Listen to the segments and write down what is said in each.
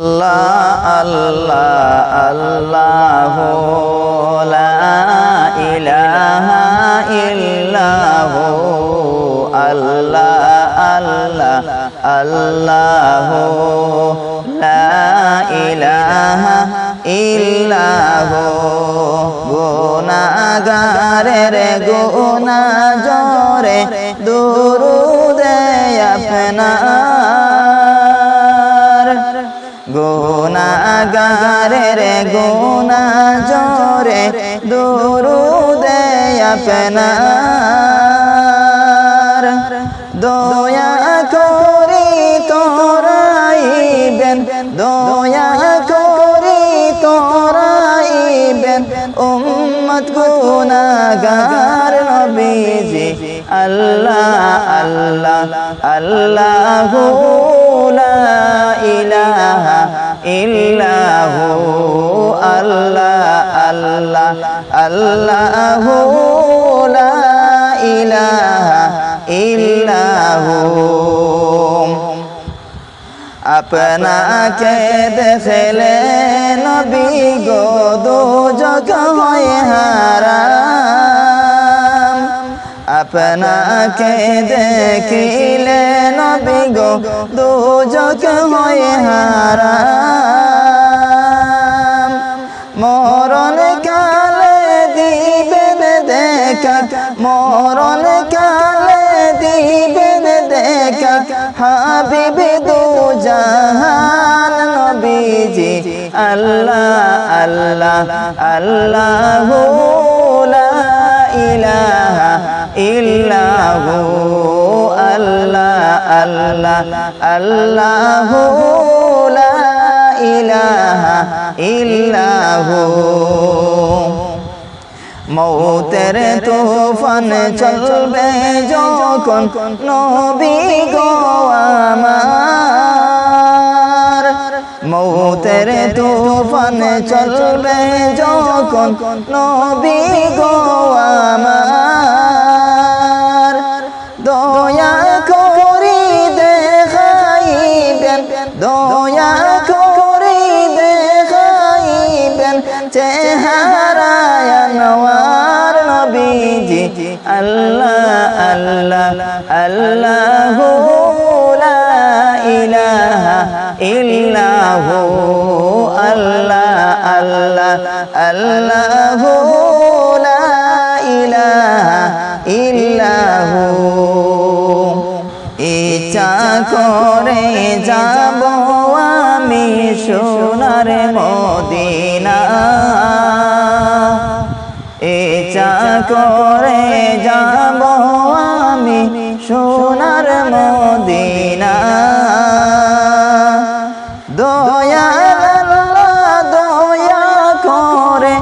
আল্লাহ আল্লাহ আল্লাহ লা ইলাহা ইল্লাহ আল্লাহ আল্লাহ আল্লাহ লা ইলাহা ইল্লাহ গুনাগারের গুনা জরে দুরুদে আপনার গুনাগারের গুনা জরে দুরুদে আপনার। দয়া করি তোরাইবেন দয়া করি তোরাইবেন উম্মত গুনাগার নবীজি, আল্লাহ আল্লাহ আল্লাহ লা ইলাহা ইল্লাহু আল্লাহ আল্লাহ আল্লাহ লা ইলাহা ইল্লাহু। আপনাকে দেখলে নবী গো দুজক হয় হারাম আপনাকে দেখিলে নবী গো দুজক হয় হারাম। মরণ কালে দিবেন দেখা, মরণ কালে দিবেন দেখা, হাবিবে দু নবীজি, আল্লাহ আল্লাহ আল্লাহ লা ইলাহা ইল্লাহু আল্লাহ আল্লাহ আল্লাহ লা ইলাহা ইল্লাহু। মৌতের তুফান চলবে যখন নবী গো আমার। মৌতের তুফান চলবে যখন নবী গো আমার। চেহারায় নওয়ার নবীজি, আল্লাহ আল্লাহ আল্লাহ লা ইলাহা ইল্লাহু, আল্লাহ আল্লাহ আল্লাহ লা ইল্লাহু। ইচ্ছা করে যাব সোনার মদিনা। ইচ্ছা করে যাব আমি সোনার মদিনা। দয়া দয়া করে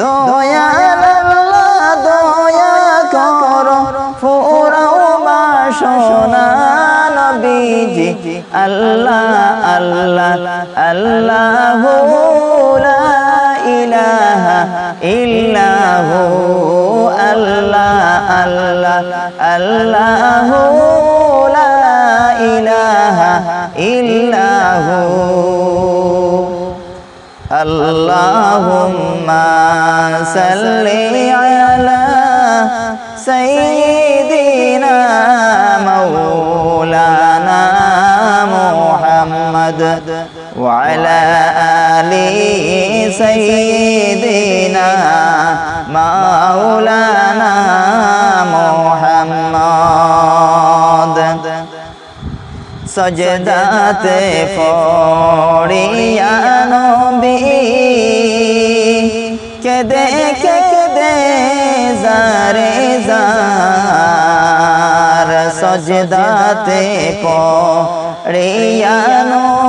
দয়া আল্লাহ আল্লাহ আল্লাহ ইলাহা ইল্লাহ আল্লাহ আল্লাহ আল্লাহ ইলাহা ইল্লাহ আল্লাহুম্মা সাল্লি আলা সাইয়্যিদিনা মাওলানা মোহাম্মদ। সজদাতে পড়িয়া নবী কেদে কেদে জারে জার সজদাতে পড়িয়া নবী।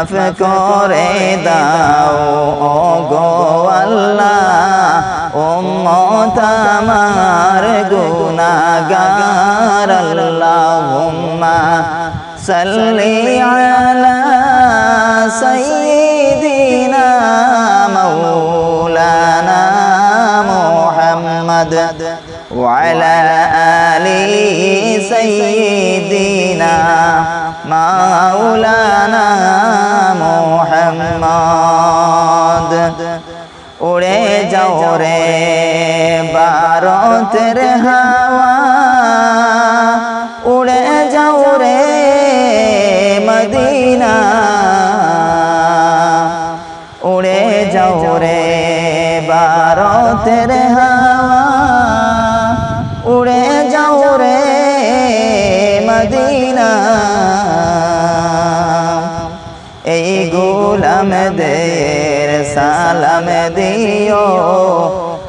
মাফ করে দাও ও গো আল্লাহ উম্মত আমার গুনাহগার আল্লাহুম্মা সাল্লি আলা সাইয়্যিদিনা মাওলানা মুহাম্মদ محمد وعلى آل سيدنا مولانا যাও রে ভারতের হাওয়া উড়ে যাও রে মদিনা। উড়ে যাও রে ভারতের হাওয়া غلام دير سلام ديو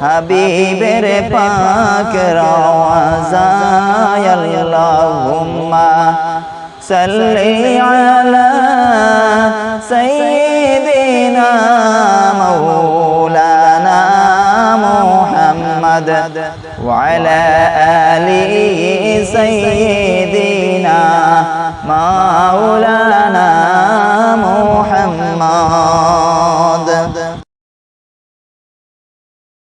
حبيب رفاق روزا يا اللهم صل على سيدنا مولانا محمد وعلى آله